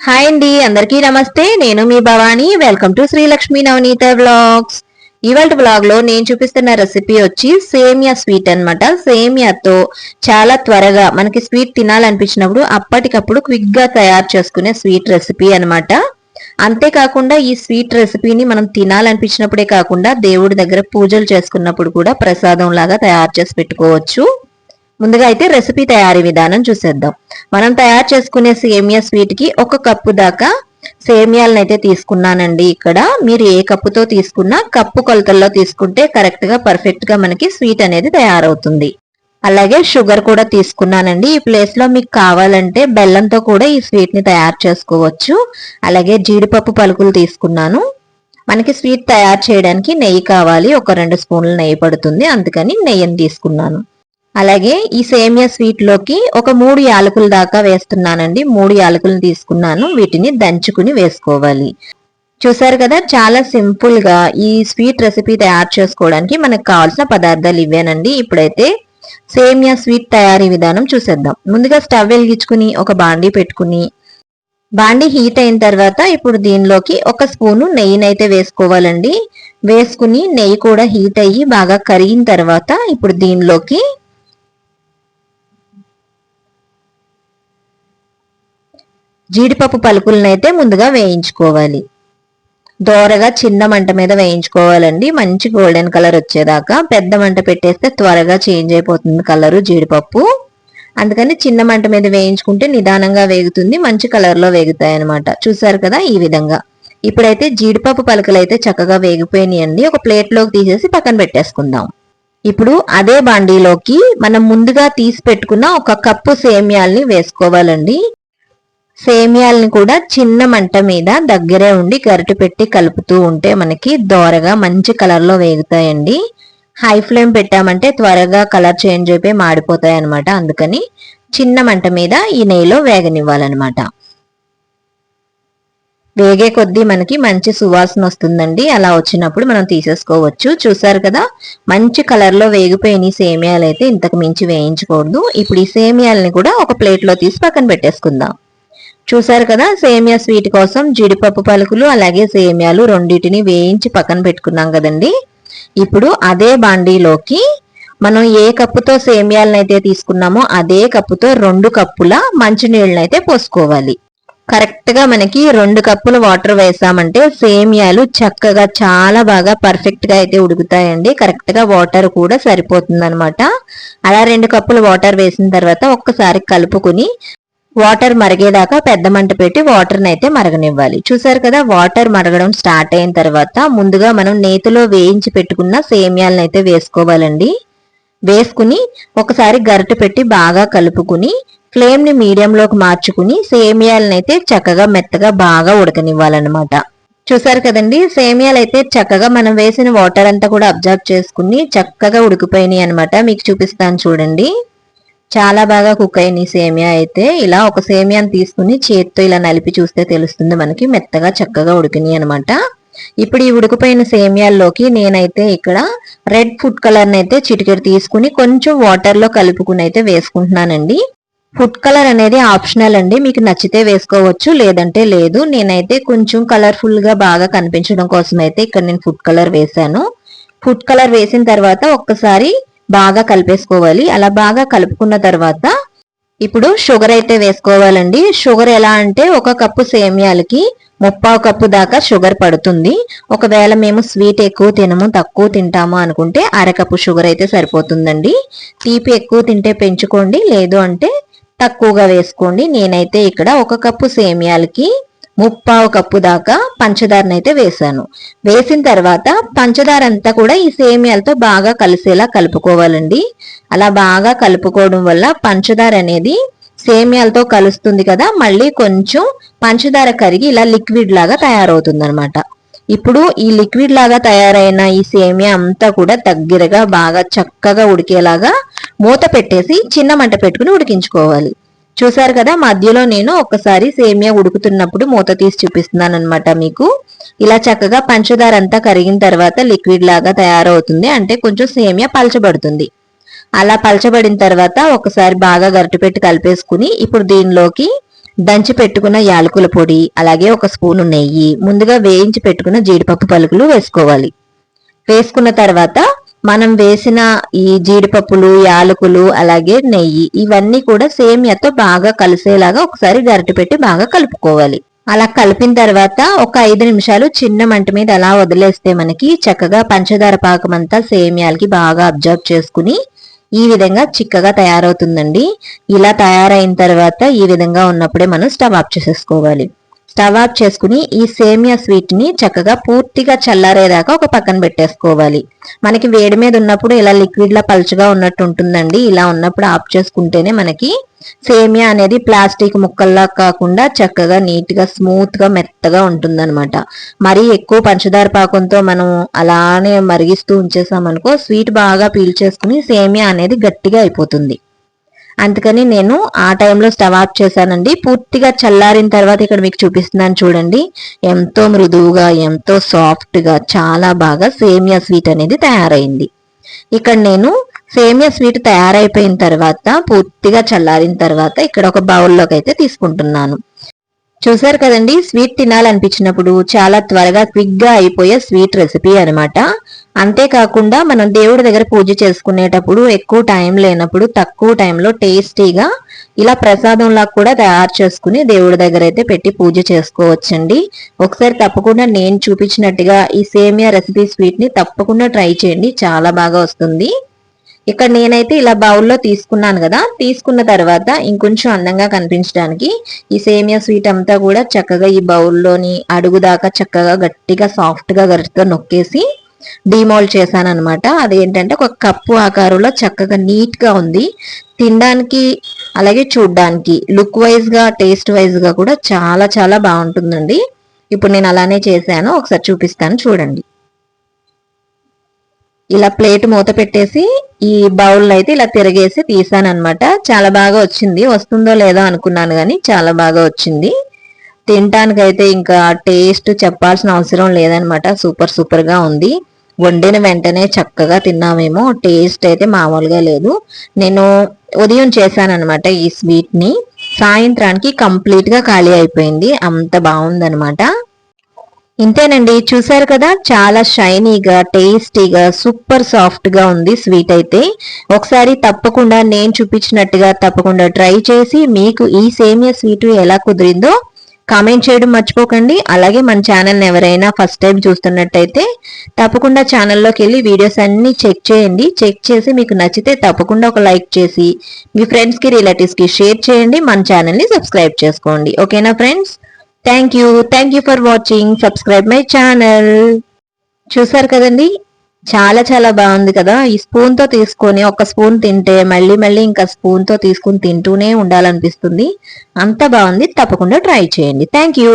Hi అండి అందరికీ నమస్తే. నేను మీ Bhavani. Welcome to Srilakshmi Navaneetha blogs ఇవాళ బ్లాగ్లో నేను చూపిస్తున్న రెసిపీ వచ్చి సేమియా స్వీట్ అన్నమాట. సేమియాతో చాలా త్వరగా మనకి స్వీట్ తినాలనిపించినప్పుడు అప్పటికప్పుడు క్విక్గా తయారు చేసుకునే స్వీట్ రెసిపీ అన్నమాట. అంతేకాకుండా ఈ స్వీట్ రెసిపీని మనం తినాలనిపించినప్పుడే కాకుండా దేవుడి దగ్గర పూజలు చేసుకున్నప్పుడు కూడా ప్రసాదం లాగా తయారు చేసి పెట్టుకోవచ్చు. ముందుగా అయితే రెసిపీ తయారీ విధానం చూసేద్దాం. మనం తయారు చేసుకునే సేమియా స్వీట్కి ఒక కప్పు దాకా సేమియాలను అయితే తీసుకున్నానండి ఇక్కడ. మీరు ఏ కప్పుతో తీసుకున్నా కప్పు కొలతల్లో తీసుకుంటే కరెక్ట్గా పర్ఫెక్ట్గా మనకి స్వీట్ అనేది తయారవుతుంది. అలాగే షుగర్ కూడా తీసుకున్నానండి. ఈ ప్లేస్లో మీకు కావాలంటే బెల్లంతో కూడా ఈ స్వీట్ని తయారు చేసుకోవచ్చు. అలాగే జీడిపప్పు పలుకులు తీసుకున్నాను. మనకి స్వీట్ తయారు చేయడానికి నెయ్యి కావాలి. ఒక రెండు స్పూన్లు నెయ్యి పడుతుంది. అందుకని నెయ్యిని తీసుకున్నాను. అలాగే ఈ సేమియా స్వీట్లోకి ఒక మూడు యాలకుల దాకా వేస్తున్నానండి. మూడు యాలకులను తీసుకున్నాను. వీటిని దంచుకుని వేసుకోవాలి. చూసారు కదా చాలా సింపుల్గా ఈ స్వీట్ రెసిపీ తయారు చేసుకోవడానికి మనకు కావాల్సిన పదార్థాలు ఇవేనండి. ఇప్పుడైతే సేమియా స్వీట్ తయారీ విధానం చూసేద్దాం. ముందుగా స్టవ్ వెలిగించుకుని ఒక బాండీ పెట్టుకుని బాండీ హీట్ అయిన తర్వాత ఇప్పుడు దీనిలోకి ఒక స్పూను నెయ్యినైతే వేసుకోవాలండి. వేసుకుని నెయ్యి కూడా హీట్ అయ్యి బాగా కరిగిన తర్వాత ఇప్పుడు దీనిలోకి జీడిపప్పు పలుకులనైతే అయితే ముందుగా వేయించుకోవాలి. దోరగా చిన్న మంట మీద వేయించుకోవాలండి. మంచి గోల్డెన్ కలర్ వచ్చేదాకా పెద్ద మంట పెట్టేస్తే త్వరగా చేంజ్ అయిపోతుంది కలరు జీడిపప్పు. అందుకని చిన్న మంట మీద వేయించుకుంటే నిదానంగా వేగుతుంది మంచి కలర్లో వేగుతాయి అనమాట చూసారు కదా ఈ విధంగా. ఇప్పుడైతే జీడిపప్పు పలుకలు అయితే చక్కగా వేగిపోయినాయండి. ఒక ప్లేట్లోకి తీసేసి పక్కన పెట్టేసుకుందాం. ఇప్పుడు అదే బాండీలోకి మనం ముందుగా తీసి పెట్టుకున్న ఒక కప్పు సేమ్యాల్ని వేసుకోవాలండి. సేమియాలని కూడా చిన్న మంట మీద దగ్గరే ఉండి గరిటె పెట్టి కలుపుతూ ఉంటే మనకి దోరగా మంచి కలర్లో వేగుతాయండి. హై ఫ్లేమ్ పెట్టామంటే త్వరగా కలర్ చేంజ్ అయిపోయి మాడిపోతాయి అనమాట అందుకని చిన్న మంట మీద ఈ నెయ్యిలో వేగనివ్వాలన్నమాట. వేగే కొద్దీ మనకి మంచి సువాసన వస్తుందండి. అలా వచ్చినప్పుడు మనం తీసేసుకోవచ్చు. చూసారు కదా మంచి కలర్లో వేగిపోయిన సేమియాలు అయితే ఇంతకు మించి వేయించకూడదు. ఇప్పుడు ఈ సేమియాలని కూడా ఒక ప్లేట్లో తీసి పక్కన పెట్టేసుకుందాం. చూసారు కదా సేమియా స్వీట్ కోసం జీడిపప్పు పలుకులు అలాగే సేమియాలు రెండింటిని వేయించి పక్కన పెట్టుకున్నాం కదండి. ఇప్పుడు అదే బాండీలోకి మనం ఏ కప్పుతో సేమియాలను అయితే తీసుకున్నామో అదే కప్పుతో రెండు కప్పుల మంచినీళ్ళని అయితే పోసుకోవాలి. కరెక్ట్గా మనకి రెండు కప్పుల వాటర్ వేసామంటే సేమియాలు చక్కగా చాలా బాగా పర్ఫెక్ట్గా అయితే ఉడుకుతాయండి. కరెక్ట్గా వాటర్ కూడా సరిపోతుందనమాట అలా రెండు కప్పుల వాటర్ వేసిన తర్వాత ఒక్కసారి కలుపుకుని వాటర్ మరిగేదాకా పెద్ద మంట పెట్టి వాటర్ని అయితే మరగనివ్వాలి. చూసారు కదా వాటర్ మరగడం స్టార్ట్ అయిన తర్వాత ముందుగా మనం నేతిలో వేయించి పెట్టుకున్న సేమియాలను అయితే వేసుకోవాలండి. వేసుకుని ఒకసారి గరిటె పెట్టి బాగా కలుపుకుని ఫ్లేమ్ని మీడియంలోకి మార్చుకుని సేమియాలనైతే చక్కగా మెత్తగా బాగా ఉడకనివ్వాలన్నమాట. చూసారు కదండి సేమియాలు అయితే చక్కగా మనం వేసిన వాటర్ అంతా కూడా అబ్జర్వ్ చేసుకుని చక్కగా ఉడికిపోయినాయి అనమాట మీకు చూపిస్తాను చూడండి. చాలా బాగా కుక్ అయిన సేమియా అయితే ఇలా ఒక సేమియాని తీసుకుని చేతితో ఇలా నలిపి చూస్తే తెలుస్తుంది మనకి మెత్తగా చక్కగా ఉడికినాయి అనమాట ఇప్పుడు ఈ ఉడికిపోయిన సేమియాల్లోకి నేనైతే ఇక్కడ రెడ్ ఫుడ్ కలర్ని అయితే చిటికెడు తీసుకుని కొంచెం వాటర్లో కలుపుకుని అయితే వేసుకుంటున్నానండి. ఫుడ్ కలర్ అనేది ఆప్షనల్ అండి మీకు నచ్చితే వేసుకోవచ్చు లేదంటే లేదు. నేనైతే కొంచెం కలర్ఫుల్గా బాగా కనిపించడం కోసం అయితే ఇక్కడ నేను ఫుడ్ కలర్ వేసాను ఫుడ్ కలర్ వేసిన తర్వాత ఒక్కసారి బాగా కలిపేసుకోవాలి. అలా బాగా కలుపుకున్న తర్వాత ఇప్పుడు షుగర్ అయితే వేసుకోవాలండి. షుగర్ ఎలా అంటే ఒక కప్పు సేమియాలకి ముప్పావు కప్పు దాకా షుగర్ పడుతుంది. ఒకవేళ మేము స్వీట్ ఎక్కువ తినము తక్కువ తింటాము అనుకుంటే అరకప్పు షుగర్ అయితే సరిపోతుందండి. తీపి ఎక్కువ తింటే పెంచుకోండి. లేదు అంటే తక్కువగా వేసుకోండి. నేనైతే ఇక్కడ ఒక కప్పు సేమియాలకి ముప్పావు కప్పు దాకా పంచదారనైతే అయితే వేసాను వేసిన తర్వాత పంచదార అంతా కూడా ఈ సేమియాలతో బాగా కలిసేలా కలుపుకోవాలండి. అలా బాగా కలుపుకోవడం వల్ల పంచదార అనేది సేమియాలతో కలుస్తుంది కదా మళ్ళీ కొంచెం పంచదార కరిగి ఇలా లిక్విడ్ లాగా తయారవుతుంది అనమాట ఇప్పుడు ఈ లిక్విడ్ లాగా తయారైన ఈ సేమియా అంతా కూడా దగ్గరగా బాగా చక్కగా ఉడికేలాగా మూత పెట్టేసి చిన్న మంట పెట్టుకుని ఉడికించుకోవాలి. చూసారు కదా మధ్యలో నేను ఒకసారి సేమియా ఉడుకుతున్నప్పుడు మూత తీసి చూపిస్తున్నాను అనమాట మీకు. ఇలా చక్కగా పంచదార అంతా కరిగిన తర్వాత లిక్విడ్ లాగా తయారవుతుంది. అంటే కొంచెం సేమియా పలచబడుతుంది. అలా పలచబడిన తర్వాత ఒకసారి బాగా గరిటె పెట్టి కలిపేసుకుని ఇప్పుడు దీనిలోకి దంచి పెట్టుకున్న యాలకుల పొడి అలాగే ఒక స్పూను నెయ్యి ముందుగా వేయించి పెట్టుకున్న జీడిపప్పు పలుకులు వేసుకోవాలి. వేసుకున్న తర్వాత మనం వేసిన ఈ జీడిపప్పులు యాలకులు అలాగే నెయ్యి ఇవన్నీ కూడా సేమియాతో బాగా కలిసేలాగా ఒకసారి గరిటె పెట్టి బాగా కలుపుకోవాలి. అలా కలిపిన తర్వాత ఒక ఐదు నిమిషాలు చిన్న మంట మీద అలా వదిలేస్తే మనకి చక్కగా పంచదార పాకం అంతా సేమియాలకి బాగా అబ్జర్వ్ చేసుకుని ఈ విధంగా చిక్కగా తయారవుతుందండి. ఇలా తయారైన తర్వాత ఈ విధంగా ఉన్నప్పుడే మనం స్టవ్ ఆఫ్ చేసేసుకోవాలి. స్టవ్ ఆఫ్ చేసుకుని ఈ సేమియా స్వీట్ని చక్కగా పూర్తిగా చల్లారేదాకా ఒక పక్కన పెట్టేసుకోవాలి. మనకి వేడి మీద ఉన్నప్పుడు ఇలా లిక్విడ్ లా పలుచగా ఉన్నట్టు ఉంటుందండి. ఇలా ఉన్నప్పుడు ఆఫ్ చేసుకుంటేనే మనకి సేమియా అనేది ప్లాస్టిక్ ముక్కల్లా కాకుండా చక్కగా నీట్గా స్మూత్గా మెత్తగా ఉంటుందన్నమాట. మరీ ఎక్కువ పంచదార పాకంతో మనం అలానే మరిగిస్తూ ఉంచేసామనుకో స్వీట్ బాగా పీల్చేసుకుని సేమియా అనేది గట్టిగా అయిపోతుంది. అందుకని నేను ఆ టైంలో స్టవ్ ఆఫ్ చేశానండి. పూర్తిగా చల్లారిన తర్వాత ఇక్కడ మీకు చూపిస్తున్నాను చూడండి. ఎంతో మృదువుగా ఎంతో సాఫ్ట్గా చాలా బాగా సేమియా స్వీట్ అనేది తయారైంది. ఇక్కడ నేను సేమియా స్వీట్ తయారైపోయిన తర్వాత పూర్తిగా చల్లారిన తర్వాత ఇక్కడ ఒక బౌల్లోకి అయితే తీసుకుంటున్నాను. చూసారు కదండి స్వీట్ తినాలనిపించినప్పుడు చాలా త్వరగా క్విక్గా అయిపోయే స్వీట్ రెసిపీ అనమాట అంతేకాకుండా మనం దేవుడి దగ్గర పూజ చేసుకునేటప్పుడు ఎక్కువ టైం లేనప్పుడు తక్కువ టైంలో టేస్టీగా ఇలా ప్రసాదంలా కూడా తయారు చేసుకుని దేవుడి దగ్గర అయితే పెట్టి పూజ చేసుకోవచ్చండి. ఒకసారి తప్పకుండా నేను చూపించినట్టుగా ఈ సేమియా రెసిపీ స్వీట్ని తప్పకుండా ట్రై చేయండి చాలా బాగా వస్తుంది. ఇక్కడ నేనైతే ఇలా బౌల్లో తీసుకున్నాను కదా. తీసుకున్న తర్వాత ఇంకొంచెం అందంగా కనిపించడానికి ఈ సేమియా స్వీట్ అంతా కూడా చక్కగా ఈ బౌల్లోని అడుగు దాకా చక్కగా గట్టిగా సాఫ్ట్గా గరిటితో నొక్కేసి డిమోల్డ్ చేశాను అనమాట అదేంటంటే ఒక కప్పు ఆకారంలో చక్కగా నీట్గా ఉంది. తినడానికి అలాగే చూడ్డానికి లుక్ వైజ్గా టేస్ట్ వైజ్గా కూడా చాలా చాలా బాగుంటుందండి. ఇప్పుడు నేను అలానే చేశాను. ఒకసారి చూపిస్తాను చూడండి. ఇలా ప్లేట్ మూత పెట్టేసి ఈ బౌల్ అయితే ఇలా తిరగేసి తీసాను అనమాట చాలా బాగా వచ్చింది. వస్తుందో లేదో అనుకున్నాను కానీ చాలా బాగా వచ్చింది. తినటానికైతే ఇంకా టేస్ట్ చెప్పాల్సిన అవసరం లేదనమాట సూపర్ సూపర్గా ఉంది. వండిన వెంటనే చక్కగా తిన్నామేమో. టేస్ట్ అయితే మామూలుగా లేదు. నేను ఉదయం చేశానమాట ఈ స్వీట్ని. సాయంత్రానికి కంప్లీట్గా ఖాళీ అయిపోయింది. అంత బాగుందనమాట ఇంతేనండి చూసారు కదా చాలా షైనీగా టేస్టీగా సూపర్ సాఫ్ట్గా ఉంది స్వీట్ అయితే. ఒకసారి తప్పకుండా నేను చూపించినట్టుగా తప్పకుండా ట్రై చేసి మీకు ఈ సేమియా స్వీట్ ఎలా కుదిరిందో కామెంట్ చేయడం మర్చిపోకండి. అలాగే మన ఛానల్ ఎవరైనా ఫస్ట్ టైం చూస్తున్నట్టయితే తప్పకుండా ఛానల్లోకి వెళ్ళి వీడియోస్ అన్ని చెక్ చేయండి. చెక్ చేసి మీకు నచ్చితే తప్పకుండా ఒక లైక్ చేసి మీ ఫ్రెండ్స్కి రిలేటివ్స్కి షేర్ చేయండి. మన ఛానల్ని సబ్స్క్రైబ్ చేసుకోండి. ఓకేనా friends? Thank you thank you for watching subscribe my channel చూసారు కదండి? చాలా చాలా బాగుంది కదా? ఈ స్పూన్తో తీసుకొని ఒక స్పూన్ తింటే మళ్ళీ మళ్ళీ ఇంకా స్పూన్తో తీసుకుని తింటూనే ఉండాలనిపిస్తుంది. అంత బాగుంది. తప్పకుండా ట్రై చేయండి. Thank you